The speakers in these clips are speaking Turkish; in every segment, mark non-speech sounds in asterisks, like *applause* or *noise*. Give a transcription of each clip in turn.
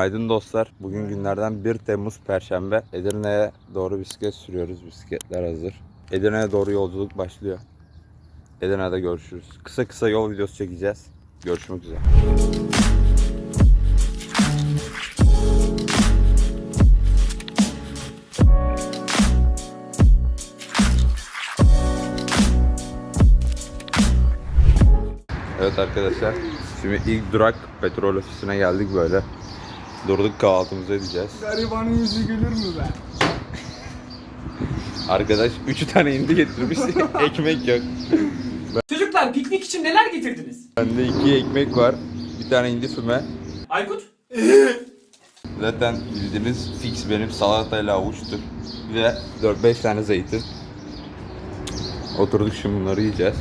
Günaydın dostlar. Bugün günlerden 1 Temmuz Perşembe. Edirne'ye doğru bisiklet sürüyoruz. Bisikletler hazır. Edirne'ye doğru yolculuk başlıyor. Edirne'de görüşürüz. Kısa kısa yol videosu çekeceğiz. Görüşmek üzere. Evet arkadaşlar. Şimdi ilk durak petrol ofisine geldik böyle. Durduk kahvaltımızı edeceğiz. Garibanın yüzü gülür mü be? Arkadaş 3 tane indi getirmiş. *laughs* ekmek yok. Çocuklar piknik için neler getirdiniz? Bende 2 ekmek var. Bir tane indi füme. Aykut? Zaten bildiğiniz fix benim salatayla avuçtur. Bir de 4-5 tane zeytin. Oturduk şimdi bunları yiyeceğiz.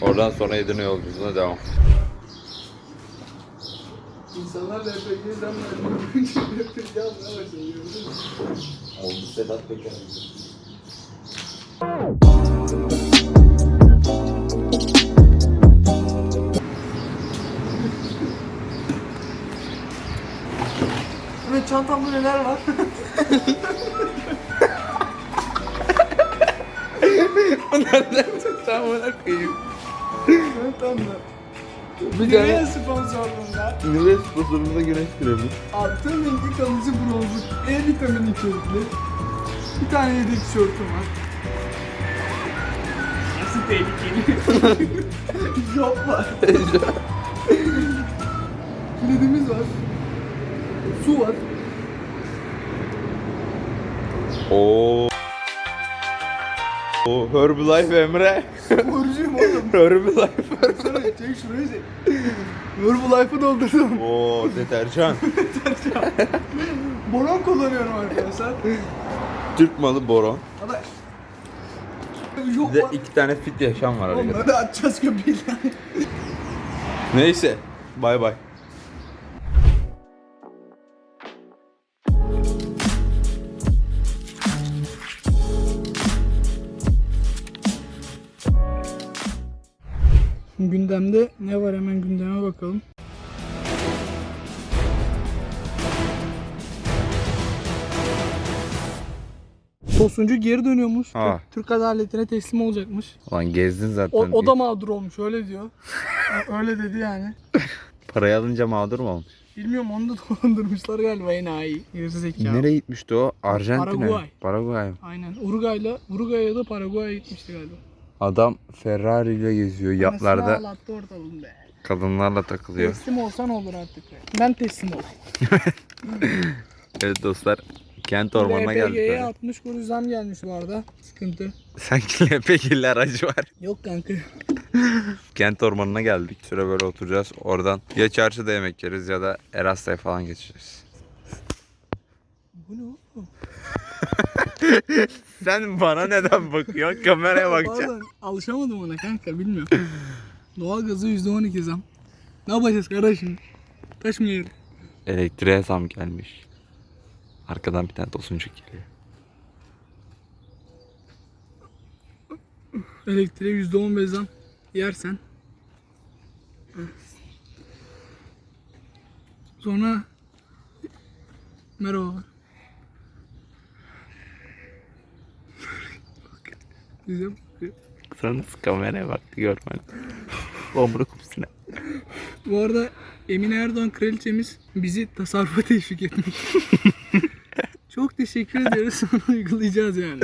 Oradan sonra Edirne yolculuğuna devam. İnsanlar RPG'den RPG almaya başladı gördün mü? Oldu Sedat Peker. Evet çantamda neler var? *laughs* Tamam ona koyayım. Çantamda. Bir Nivea tane sponsorluğunda Nivea sponsorunda güneş kremi. artı renkli kalıcı bronzluk E vitamini içerikli bir tane yedek tişörtüm var. Nasıl tehlikeli? *laughs* Job var. *laughs* Kilidimiz var. Su var. Oo. Oo, Herbalife Emre. Sporcuyum oğlum. *laughs* Herbalife. Baksana çek şurayı çek. Herbalife'ı doldurdum. Oo deterjan. *laughs* Boron kullanıyorum arkadaşlar. Türk malı boron. Adaş. Yok Bir de iki tane fit yaşam var arkadaşlar. Onları atacağız köpeğiyle. Neyse. Bay bay. Gündemde ne var hemen gündeme bakalım. Tosuncu geri dönüyormuş. Ha. Türk adaletine teslim olacakmış. Ulan gezdin zaten. O, o da mağdur olmuş öyle diyor. *laughs* Öyle dedi yani. Parayı alınca mağdur mu olmuş? Bilmiyorum onu da *laughs* dolandırmışlar galiba enayi. Yarısı zekalı. Nereye gitmişti o? Arjantin'e. Paraguay. Paraguay. Aynen. Uruguay'la Uruguay'a da Paraguay'a gitmişti galiba. Adam Ferrari ile geziyor. Anasını Yatlarda ağlattı be. kadınlarla takılıyor. Teslim olsan olur artık be. Ben teslim olayım. *laughs* Evet dostlar. Kent ormanına geldik. LPG'ye böyle. 60 kuruş zam gelmiş bu arada. Sıkıntı. Sanki *laughs* LPG'li aracı var. Yok kanka. *laughs* Kent ormanına geldik. Süre böyle oturacağız. Oradan ya çarşıda yemek yeriz ya da Erasta'ya falan geçeceğiz. Bu ne oğlum? *laughs* Sen bana neden bakıyorsun? Kameraya Pardon alışamadım ona kanka bilmiyorum. Doğalgazı %12 zam. Ne yapacağız kardeşim? Taş mı yer? Elektriğe zam gelmiş. Arkadan bir tane tosuncuk geliyor. Elektriğe %15 zam yersen. Sonra Merhaba. Bize bakıyor. Sen kameraya baktı görmen. Omru kupsine. Bu arada Emine Erdoğan kraliçemiz bizi tasarrufa teşvik etmiş. *laughs* Çok teşekkür ediyoruz. *laughs* Sonra uygulayacağız yani.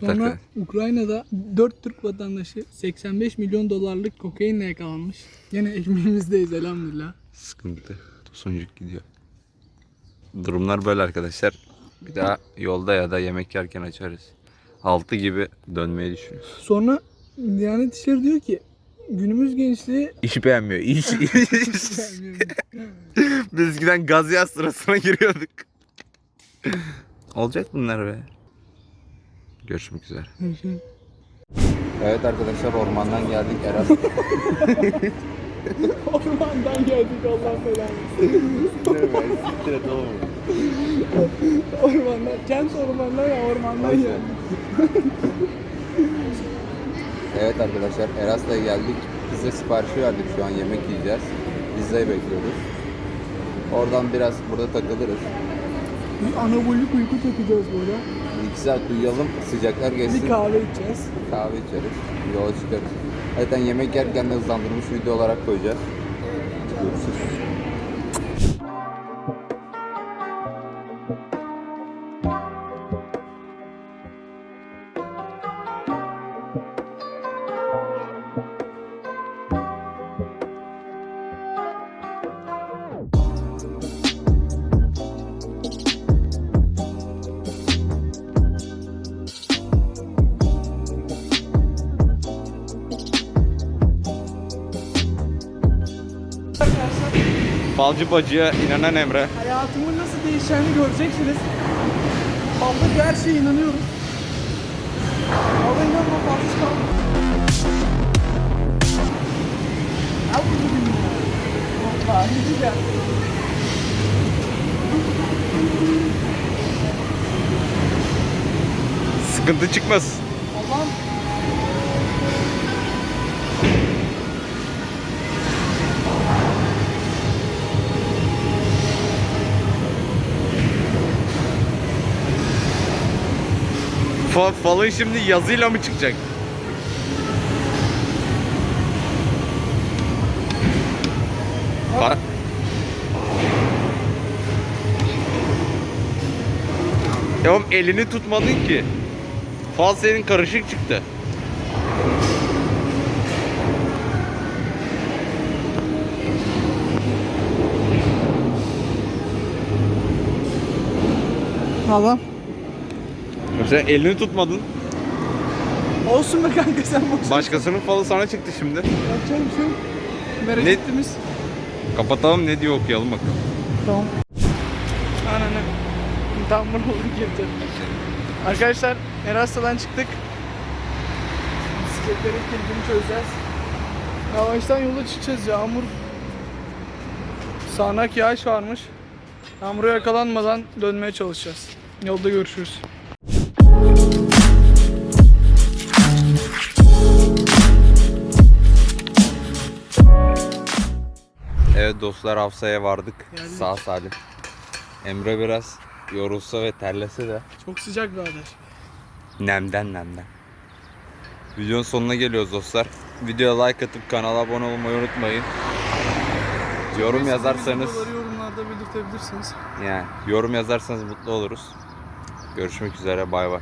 Sonra. Ukrayna'da 4 Türk vatandaşı 85 milyon dolarlık kokainle yakalanmış. Yine ekmeğimizdeyiz elhamdülillah. Sıkıntı. Tosuncuk gidiyor. Durumlar böyle arkadaşlar. Bir daha yolda ya da yemek yerken açarız. 6 gibi dönmeyi düşünüyoruz. Sonra Diyanet İşleri diyor ki günümüz gençliği *laughs* İş beğenmiyor. İş, iş. *laughs* Biz eskiden gaz yaz sırasına giriyorduk. Olacak bunlar be. Görüşmek üzere. *laughs* Evet arkadaşlar ormandan geldik Eras. Ormandan geldik Allah belanı. Ormandan, kent ormandan ya ormandan geldik. evet arkadaşlar Eras'la geldik. Pizza siparişi verdik şu an yemek yiyeceğiz. Pizzayı bekliyoruz. Oradan biraz burada takılırız. Bir anabolik uyku takacağız burada. 2 saat uyuyalım, sıcaklar geçsin. Bir kahve içeceğiz. kahve içeriz. Yola çıkarız. Zaten yemek yerken de hızlandırılmış video olarak koyacağız. Görüşürüz. Falcı bacıya inanan Emre. Hayatımın nasıl değişeceğini göreceksiniz. Vallahi her şeye inanıyorum. Vallahi inanma fazla. Vallahi güzel. Sıkıntı çıkmaz. Fa falın şimdi yazıyla mı çıkacak? Para... Ya oğlum elini tutmadın ki. Fal senin karışık çıktı. Allah'ım. Sen elini tutmadın. Olsun be kanka sen boş. Başkasının falı sana çıktı şimdi. Yapacak bir şey yok. Bereketimiz. Kapatalım ne diyor okuyalım bakalım. Tamam. Ananı. Bunu olur girdi. Arkadaşlar Eras'tan çıktık. Bisikletlerin kilidini çözeceğiz. Yavaştan yola çıkacağız. Yağmur sağanak yağış varmış. Yağmura yakalanmadan dönmeye çalışacağız. Yolda görüşürüz. Evet dostlar Hafsa'ya vardık. Geldik. Sağ salim. Emre biraz yorulsa ve terlese de Çok sıcak birader. nemden nemden. Videonun sonuna geliyoruz dostlar. Videoya like atıp kanala abone olmayı unutmayın. Yorum yazarsanız Videoları yorumlarda belirtebilirsiniz. yani yorum yazarsanız mutlu oluruz. Görüşmek üzere bay bay.